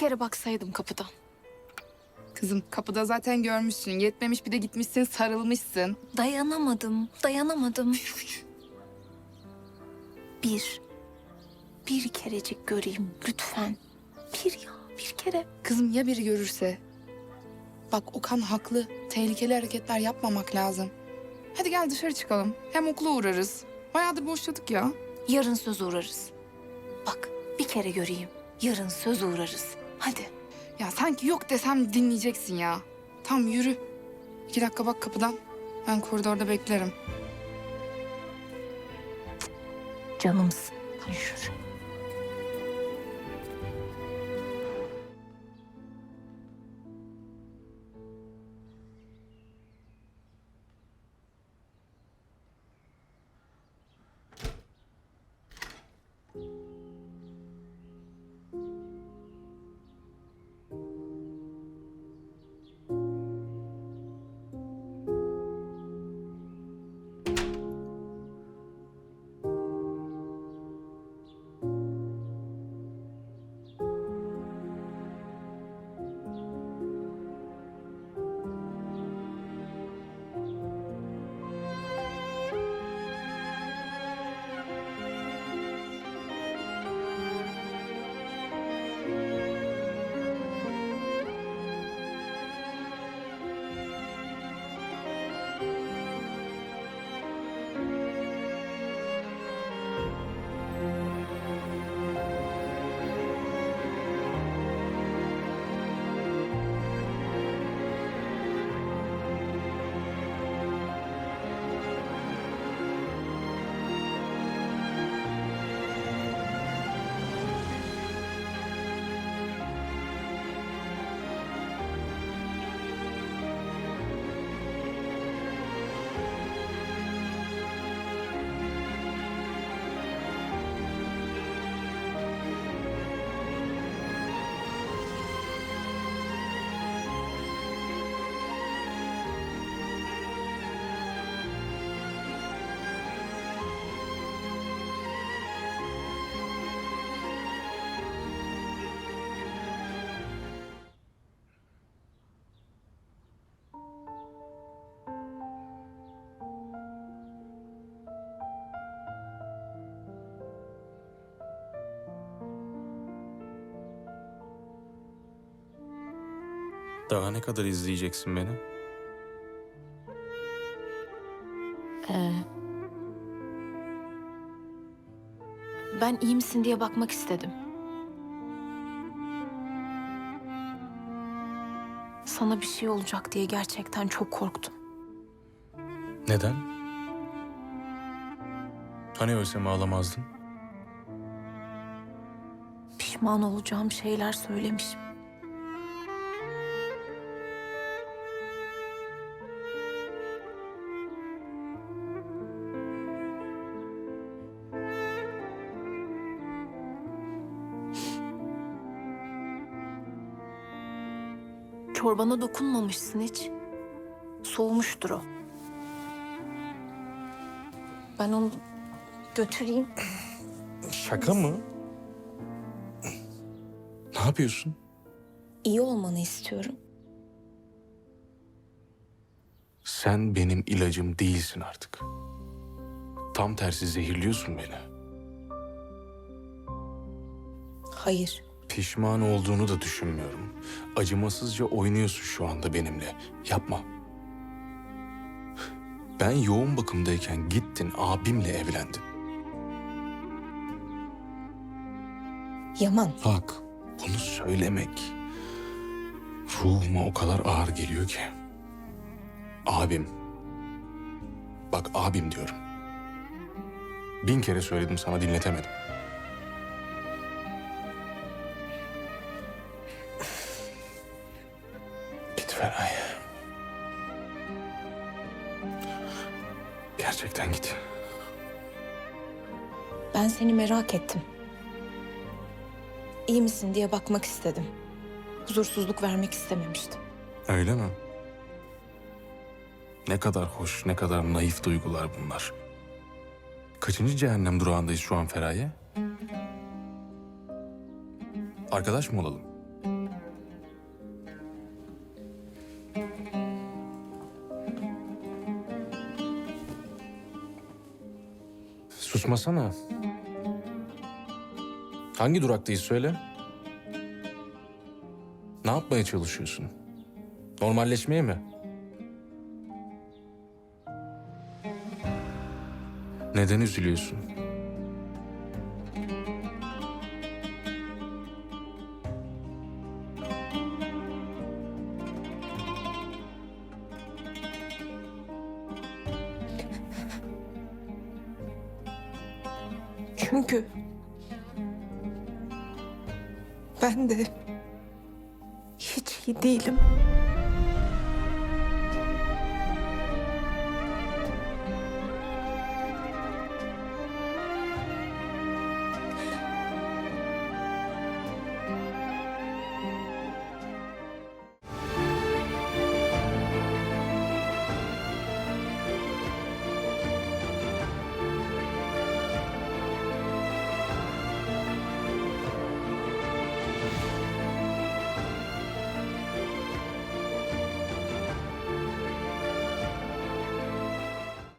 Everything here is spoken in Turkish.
kere baksaydım kapıdan. Kızım kapıda zaten görmüşsün. Yetmemiş bir de gitmişsin sarılmışsın. Dayanamadım, dayanamadım. Bir, bir kerecik göreyim lütfen. Bir ya, bir kere. Kızım ya biri görürse? Bak Okan haklı. Tehlikeli hareketler yapmamak lazım. Hadi gel dışarı çıkalım. Hem okula uğrarız. Bayağıdır boşladık ya. Yarın söz uğrarız. Bak, bir kere göreyim. Yarın söz uğrarız. Hadi. Ya sanki yok desem dinleyeceksin ya. Tamam yürü. İki dakika bak kapıdan. Ben koridorda beklerim. Canımsın. Yürü. Daha ne kadar izleyeceksin beni? Ee, ben iyi misin diye bakmak istedim. Sana bir şey olacak diye gerçekten çok korktum. Neden? Hani ölsem ağlamazdın? Pişman olacağım şeyler söylemişim. Çorbana dokunmamışsın hiç. Soğumuştur o. Ben onu götüreyim. Şaka mı? Ne yapıyorsun? İyi olmanı istiyorum. Sen benim ilacım değilsin artık. Tam tersi zehirliyorsun beni. Hayır. Pişman olduğunu da düşünmüyorum. Acımasızca oynuyorsun şu anda benimle. Yapma. Ben yoğun bakımdayken gittin abimle evlendin. Yaman. Bak bunu söylemek ruhuma o kadar ağır geliyor ki. Abim. Bak abim diyorum. Bin kere söyledim sana dinletemedim. Feray. Gerçekten git. Ben seni merak ettim. İyi misin diye bakmak istedim. Huzursuzluk vermek istememiştim. Öyle mi? Ne kadar hoş, ne kadar naif duygular bunlar. Kaçıncı cehennem durağındayız şu an Feraye? Arkadaş mı olalım? Saçmasana. Hangi duraktayız söyle? Ne yapmaya çalışıyorsun? Normalleşmeye mi? Neden üzülüyorsun? Çünkü ben de hiç iyi değilim.